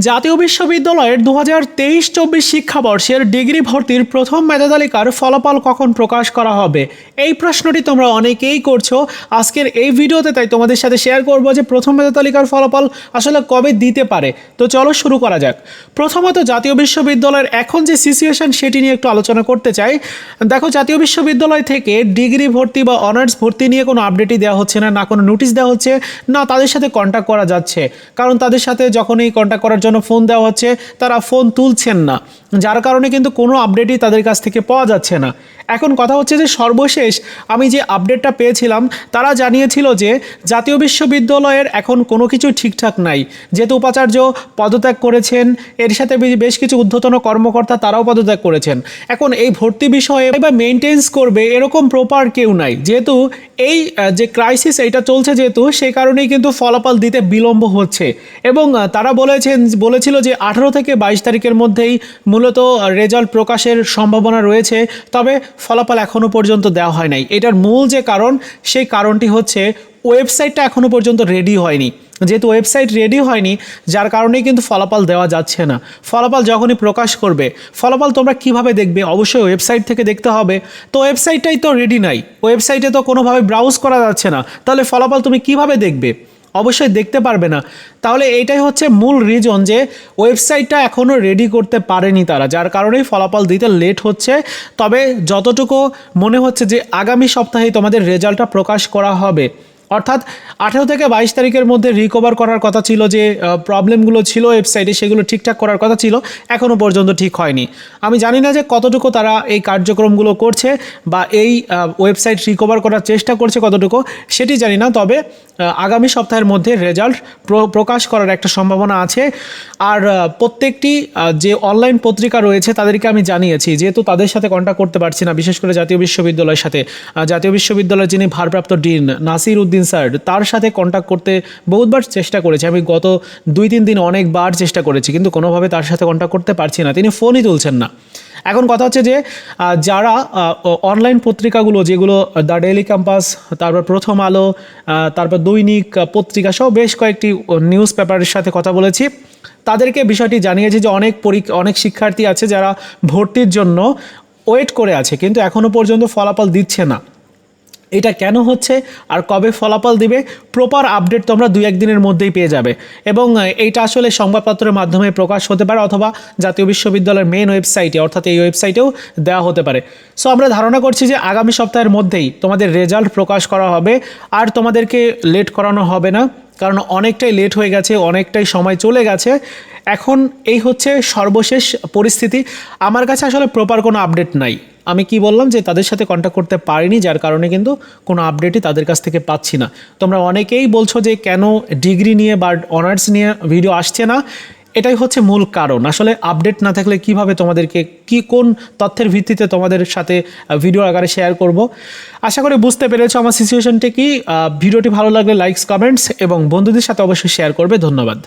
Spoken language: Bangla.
জাতীয় বিশ্ববিদ্যালয়ের দু হাজার তেইশ চব্বিশ শিক্ষাবর্ষের ডিগ্রি ভর্তির প্রথম মেধা তালিকার ফলাফল কখন প্রকাশ করা হবে? এই প্রশ্নটি তোমরা অনেকেই করছ। আজকের এই ভিডিওতে তাই তোমাদের সাথে শেয়ার করব যে প্রথম মেধা তালিকার ফলাফল আসলে কবে দিতে পারে। তো চলো শুরু করা যাক। প্রথমত জাতীয় বিশ্ববিদ্যালয়ের এখন যে সিচুয়েশন সেটি নিয়ে একটু আলোচনা করতে চাই। দেখো, জাতীয় বিশ্ববিদ্যালয় থেকে ডিগ্রি ভর্তি বা অনার্স ভর্তি নিয়ে কোনো আপডেটই দেওয়া হচ্ছে না না কোনো নোটিশ দেওয়া হচ্ছে, না তাদের সাথে কন্ট্যাক্ট করা যাচ্ছে। কারণ তাদের সাথে যখনই কন্ট্যাক্ট করার জন্য ফোন দেওয়া হচ্ছে, তারা ফোন তুলছেন না, যার কারণে কিন্তু কোনো আপডেটই তাদের কাছ থেকে পাওয়া যাচ্ছে না। এখন কথা হচ্ছে যে সর্বশেষ আমি যে আপডেটটা পেয়েছিলাম, তারা জানিয়েছিল যে জাতীয় বিশ্ববিদ্যালয়ের এখন কোনো কিছু ঠিকঠাক নাই। যেহেতু উপাচার্য পদত্যাগ করেছেন, এর সাথে বেশ কিছু ঊর্ধ্বতন কর্মকর্তা তারাও পদত্যাগ করেছেন। এখন এই ভর্তি বিষয়ে বা মেনটেন্স করবে এরকম প্রপার কেউ নাই। যেহেতু এই যে ক্রাইসিস এটা চলছে যেহেতু সেই কারণেই কিন্তু ফলাফল দিতে বিলম্ব হচ্ছে। এবং তারা বলেছেন বলেছিল যে আঠারো থেকে বাইশ তারিখের মধ্যেই মূলত রেজাল্ট প্রকাশের সম্ভাবনা রয়েছে, তবে ফলাফল এখনও পর্যন্ত দেওয়া হয় নাই। এটার মূল যে কারণ, সেই কারণটি হচ্ছে ওয়েবসাইটটা এখনও পর্যন্ত রেডি হয়নি। যেহেতু ওয়েবসাইট রেডি হয়নি, যার কারণেই কিন্তু ফলাফল দেওয়া যাচ্ছে না। ফলাফল যখনই প্রকাশ করবে, ফলাফল তোমরা কীভাবে দেখবে? অবশ্যই ওয়েবসাইট থেকে দেখতে হবে। তো ওয়েবসাইটটাই তো রেডি নাই। ওয়েবসাইটে তো কোনোভাবে ব্রাউজ করা যাচ্ছে না। তাহলে ফলাফল তুমি কীভাবে দেখবে? অবশ্যই দেখতে পারবে না। তাহলে এইটাই হচ্ছে মূল রিজন যে ওয়েবসাইটটা এখনও রেডি করতে পারেনি তারা, যার কারণেই ফলাফল দিতে লেট হচ্ছে। তবে যতটুকু মনে হচ্ছে যে আগামী সপ্তাহেই তোমাদের রেজাল্টটা প্রকাশ করা হবে। অর্থাৎ আঠেরো থেকে বাইশ তারিখের মধ্যে রিকভার করার কথা ছিল যে প্রবলেমগুলো ছিল ওয়েবসাইটে সেগুলো ঠিকঠাক করার কথা ছিল এখনও পর্যন্ত ঠিক হয়নি। আমি জানি না যে কতটুকু তারা এই কার্যক্রমগুলো করছে বা এই ওয়েবসাইট রিকভার করার চেষ্টা করছে কতটুকু, সেটি জানি না, তবে আগামী সপ্তাহের মধ্যে রেজাল্ট প্রকাশ করার একটা সম্ভাবনা আছে। আর প্রত্যেকটি যে অনলাইন পত্রিকা রয়েছে, তাদেরকে আমি জানিয়েছি, যেহেতু তাদের সাথে কন্ট্যাক্ট করতে পারছি না, বিশেষ করে জাতীয় বিশ্ববিদ্যালয়ের সাথে। জাতীয় বিশ্ববিদ্যালয়ের যিনি ভারপ্রাপ্ত ডিন নাসির উদ্দিন স্যার, তার সাথে কন্ট্যাক্ট করতে বহুতবার চেষ্টা করেছি। আমি গত দুই, তিন দিন অনেকবার চেষ্টা করেছি, কিন্তু কোনোভাবে তার সাথে কন্ট্যাক্ট করতে পারছি না। তিনি ফোনই তুলছেন না। এখন কথা হচ্ছে যে যারা অনলাইন পত্রিকাগুলো, যেগুলো দ্য ডেইলি ক্যাম্পাস তারপর প্রথম আলো তারপর দৈনিক পত্রিকা সহ বেশ কয়েকটি নিউজ পেপারের সাথে কথা বলেছি। তাদেরকে বিষয়টি জানিয়েছি যে, অনেক পরীক্ষা অনেক শিক্ষার্থী আছে যারা ভর্তির জন্য ওয়েট করে আছে, কিন্তু এখনও পর্যন্ত ফলাফল দিচ্ছে না। এটা কেন হচ্ছে আর কবে ফলাফল দিবে? প্রপার আপডেট তোমরা দুই একদিনের মধ্যেই পেয়ে যাবে। এবং এইটা আসলে সংবাদপত্রের মাধ্যমে প্রকাশ হতে পারে অথবা জাতীয় বিশ্ববিদ্যালয়ের মেন ওয়েবসাইটে অর্থাৎ এই ওয়েবসাইটেও দেওয়া হতে পারে। সো আমরা ধারণা করছি যে আগামী সপ্তাহের মধ্যেই তোমাদের রেজাল্ট প্রকাশ করা হবে আর তোমাদেরকে লেট করানো হবে না। কারণ অনেকটাই লেট হয়ে গেছে, অনেকটাই সময় চলে গেছে। এখন এই হচ্ছে সর্বশেষ পরিস্থিতি। আমার কাছে আসলে প্রপার কোনো আপডেট নাই। আমি কি বললাম যে তাদের সাথে কন্ট্যাক্ট করতে পারিনি, যার কারণে কিন্তু কোনো আপডেটই তাদের কাছ থেকে পাচ্ছি না। তোমরা অনেকেই বলছো যে কেন ডিগ্রি নিয়ে বা অনার্স নিয়ে ভিডিও আসছে না। এটাই হচ্ছে মূল কারণ। আসলে আপডেট না থাকলে কীভাবে তোমাদেরকে কি, কোন তথ্যের ভিত্তিতে তোমাদের সাথে ভিডিও আকারে শেয়ার করব? আশা করি বুঝতে পেরেছ আমার সিচুয়েশনটি কি। ভিডিওটি ভালো লাগলে লাইকস কমেন্টস এবং বন্ধুদের সাথে অবশ্যই শেয়ার করবে। ধন্যবাদ।